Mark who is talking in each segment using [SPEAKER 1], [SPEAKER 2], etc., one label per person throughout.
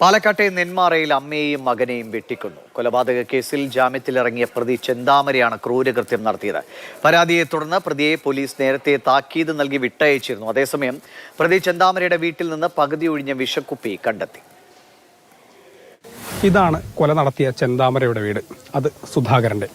[SPEAKER 1] പാലക്കാട്ടെ നെന്മാറയിൽ അമ്മയെയും മകനെയും വെട്ടിക്കൊന്നു. കൊലപാതക കേസിൽ ജാമ്യത്തിലിറങ്ങിയ പ്രതി ചെന്താമരയാണ് ക്രൂരകൃത്യം നടത്തിയത്. പരാതിയെ തുടർന്ന് പ്രതിയെ പോലീസ് നേരത്തെ താക്കീത് നൽകി വിട്ടയച്ചിരുന്നു. അതേസമയം പ്രതി ചെന്താമരയുടെ വീട്ടിൽ നിന്ന് പകുതി ഒഴിഞ്ഞ വിഷക്കുപ്പി കണ്ടെത്തി.
[SPEAKER 2] ഇതാണ് കൊല നടത്തിയ ചെന്താമരയുടെ വീട്. അത് സുധാകരന്റെ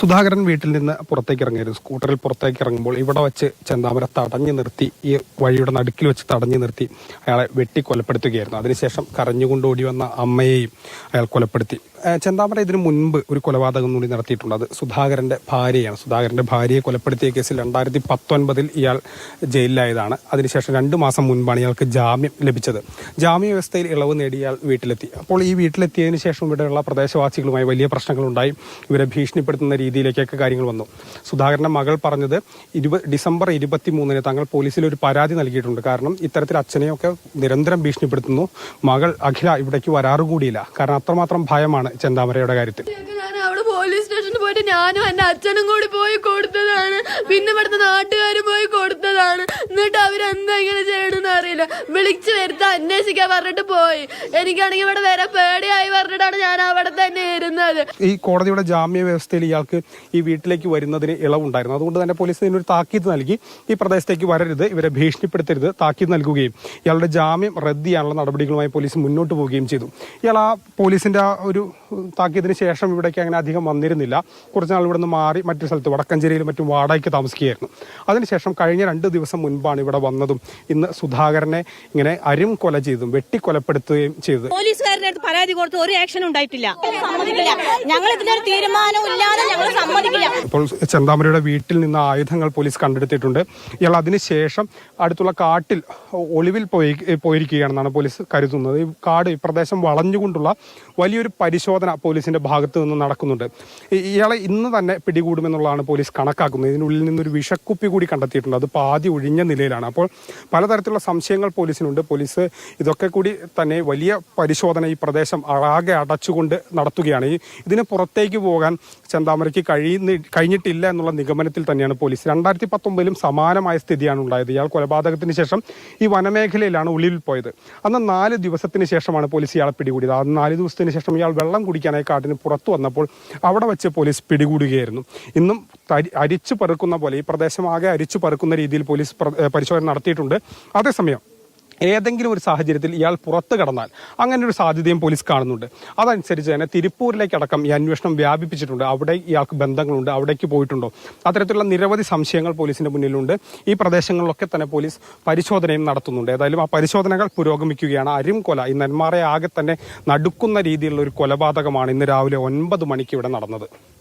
[SPEAKER 2] സുധാകരൻ വീട്ടിൽ നിന്ന് പുറത്തേക്ക് ഇറങ്ങിയിരുന്നു സ്കൂട്ടറിൽ പുറത്തേക്ക് ഇറങ്ങുമ്പോൾ ഇവിടെ വെച്ച് ചെന്താമര തടഞ്ഞു നിർത്തി ഈ വഴിയുടെ നടുക്കിൽ വെച്ച് തടഞ്ഞു നിർത്തി അയാളെ വെട്ടി കൊലപ്പെടുത്തുകയായിരുന്നു. അതിനുശേഷം കരഞ്ഞുകൊണ്ട് ഓടി വന്ന അമ്മയെയും അയാൾ കൊലപ്പെടുത്തി. ചെന്താമര ഇതിനു മുൻപ് ഒരു കൊലപാതകം കൂടി നടത്തിയിട്ടുണ്ട്. അത് സുധാകരന്റെ ഭാര്യയാണ്. സുധാകരന്റെ ഭാര്യയെ കൊലപ്പെടുത്തിയ കേസിൽ രണ്ടായിരത്തി പത്തൊൻപതിൽ ഇയാൾ ജയിലിലായതാണ്. അതിനുശേഷം രണ്ടു മാസം മുൻപാണ് ഇയാൾക്ക് ജാമ്യം ലഭിച്ചത്. ജാമ്യ വ്യവസ്ഥയിൽ ഇളവ് നേടി ഇയാൾ വീട്ടിലെത്തി. അപ്പോൾ ഈ വീട്ടിലെത്തിയതിനു ശേഷം ഇവിടെയുള്ള പ്രദേശവാസികളുമായി വലിയ പ്രശ്നങ്ങളുണ്ടായി. ഇവരെ ഭീഷണിപ്പെടുത്തുന്ന രീതിയിലേക്കൊക്കെ കാര്യങ്ങൾ വന്നു. സുധാകരന്റെ മകൾ പറഞ്ഞത് ഇരുപത് ഡിസംബർ ഇരുപത്തി മൂന്നിന് താങ്കൾ പോലീസിൽ ഒരു പരാതി നൽകിയിട്ടുണ്ട്. കാരണം ഇത്തരത്തിൽ അച്ഛനെയൊക്കെ നിരന്തരം ഭീഷണിപ്പെടുത്തുന്നു. മകൾ അഖില ഇവിടേക്ക് വരാറുകൂടിയില്ല കാരണം അത്രമാത്രം ഭയമാണ് ചെന്താമരയുടെ കാര്യത്തിൽ.
[SPEAKER 3] പോലീസ് സ്റ്റേഷനിൽ പോയിട്ട് ഞാനും എന്റെ അച്ഛനും കൂടി പോയി കൊടുത്തതാണ്. പിന്നെ ഇവിടുത്തെ നാട്ടുകാരും പോയി കൊടുത്തതാണ്. വരുത്ത പറഞ്ഞിട്ട് പോയി. എനിക്കാണെങ്കിൽ ഇവിടെ വരെ പേടിയായി പറഞ്ഞിട്ടാണ് ഞാൻ അവിടെ തന്നെ ഇരുന്നത്.
[SPEAKER 2] ഈ കോടതിയുടെ ജാമ്യ വ്യവസ്ഥയിൽ ഇയാൾക്ക് ഈ വീട്ടിലേക്ക് വരുന്നതിന് ഇളവുണ്ടായിരുന്നു. അതുകൊണ്ട് തന്നെ പോലീസ് ഇതിനൊരു താക്കീത് നൽകി. ഈ പ്രദേശത്തേക്ക് വരരുത് ഇവരെ ഭീഷണിപ്പെടുത്തരുത് താക്കീത് നൽകുകയും ഇയാളുടെ ജാമ്യം റദ്ദ് ചെയ്യാനുള്ള നടപടികളുമായി പോലീസ് മുന്നോട്ട് പോവുകയും ചെയ്തു. ഇയാൾ ആ പോലീസിന്റെ ആ ഒരു താക്കീതിന് ശേഷം ഇവിടേക്ക് അങ്ങനെ അധികം വന്നിരുന്നില്ല. കുറച്ച് നാൾ ഇവിടുന്ന് മാറി മറ്റു സ്ഥലത്ത് വടക്കഞ്ചേരിയിലും മറ്റും വാടകയ്ക്ക് താമസിക്കുകയായിരുന്നു. അതിനുശേഷം കഴിഞ്ഞ രണ്ട് ദിവസം മുൻപാണ് ഇവിടെ വന്നതും ഇന്ന് സുധാകരനെ ഇങ്ങനെ അരും കൊല ചെയ്തതും വെട്ടിക്കൊലപ്പെടുത്തുകയും ചെയ്തു.
[SPEAKER 4] പോലീസുകാരുടെ അടുത്ത് പരാതി കൊടുത്ത് ഒരു ആക്ഷൻ ഉണ്ടായിട്ടില്ല. ഞങ്ങൾ ഇതിനൊരു തീരുമാനം ഇല്ലാതെ ഞങ്ങൾ സമ്മതിക്കില്ല.
[SPEAKER 2] ഇപ്പോൾ ചെന്താമരയുടെ വീട്ടിൽ നിന്ന് ആയുധങ്ങൾ പോലീസ് കണ്ടെടുത്തിട്ടുണ്ട്. ഇയാൾ അതിനുശേഷം അടുത്തുള്ള കാട്ടിൽ ഒളിവിൽ പോയി പോയിരിക്കുകയാണെന്നാണ് പോലീസ് കരുതുന്നത്. ഈ കാട് ഈ പ്രദേശം വളഞ്ഞുകൊണ്ടുള്ള വലിയൊരു പരിശോധന പോലീസിന്റെ ഭാഗത്ത് നിന്ന് നടക്കുന്നുണ്ട്. ഇയാളെ ഇന്ന് തന്നെ പിടികൂടുമെന്നുള്ളതാണ് പോലീസ് കണക്കാക്കുന്നത്. ഇതിനുള്ളിൽ നിന്നൊരു വിഷക്കുപ്പി കൂടി കണ്ടെത്തിയിട്ടുണ്ട്. അത് പാതി ഒഴിഞ്ഞ നിലയിലാണ്. അപ്പോൾ പലതരത്തിലുള്ള സംശയങ്ങൾ പോലീസിനുണ്ട്. പോലീസ് ഇതൊക്കെ കൂടി തന്നെ വലിയ പരിശോധന ഈ പ്രദേശം ആകെ അടച്ചുകൊണ്ട് നടത്തുകയാണ്. ഈ ഇതിന് പുറത്തേക്ക് പോകാൻ ചെന്താമരയ്ക്ക് കഴിയുന്ന കഴിഞ്ഞിട്ടില്ല എന്നുള്ള നിഗമനത്തിൽ തന്നെയാണ് പോലീസ്. രണ്ടായിരത്തി പത്തൊമ്പതിലും സമാനമായ സ്ഥിതിയാണ് ഉണ്ടായത്. ഇയാൾ കൊലപാതകത്തിന് ശേഷം ഈ വനമേഖലയിലാണ് ഉള്ളിൽ പോയത്. അന്ന് നാല് ദിവസത്തിന് ശേഷമാണ് പോലീസ് ഇയാളെ പിടികൂടിയത്. ആ നാല് ദിവസത്തിന് ശേഷം ഇയാൾ വെള്ളം കുടിക്കാനായി കാട്ടിന് പുറത്തു വന്നപ്പോൾ അവിടെ വെച്ച് പോലീസ് പിടികൂടുകയായിരുന്നു. ഇന്നും അരിച്ചു പെറുക്കുന്ന പോലെ ഈ പ്രദേശമാകെ അരിച്ചു പെറുക്കുന്ന രീതിയിൽ പോലീസ് പരിശോധന നടത്തിയിട്ടുണ്ട്. അതേസമയം ഏതെങ്കിലും ഒരു സാഹചര്യത്തിൽ ഇയാൾ പുറത്ത് കടന്നാൽ അങ്ങനെ ഒരു സാധ്യതയും പോലീസ് കാണുന്നുണ്ട്. അതനുസരിച്ച് തന്നെ തിരുപ്പൂരിലേക്കടക്കം ഈ അന്വേഷണം വ്യാപിപ്പിച്ചിട്ടുണ്ട്. അവിടെ ഇയാൾക്ക് ബന്ധങ്ങളുണ്ട്. അവിടേക്ക് പോയിട്ടുണ്ടോ? അത്തരത്തിലുള്ള നിരവധി സംശയങ്ങൾ പോലീസിന്റെ മുന്നിലുണ്ട്. ഈ പ്രദേശങ്ങളിലൊക്കെ തന്നെ പോലീസ് പരിശോധനയും നടത്തുന്നുണ്ട്. ഏതായാലും ആ പരിശോധനകൾ പുരോഗമിക്കുകയാണ്. അരും കൊല ഈ നെന്മാറയെ ആകെ തന്നെ നടുക്കുന്ന രീതിയിലുള്ള ഒരു കൊലപാതകമാണ് ഇന്ന് രാവിലെ ഒൻപത് മണിക്ക് ഇവിടെ നടന്നത്.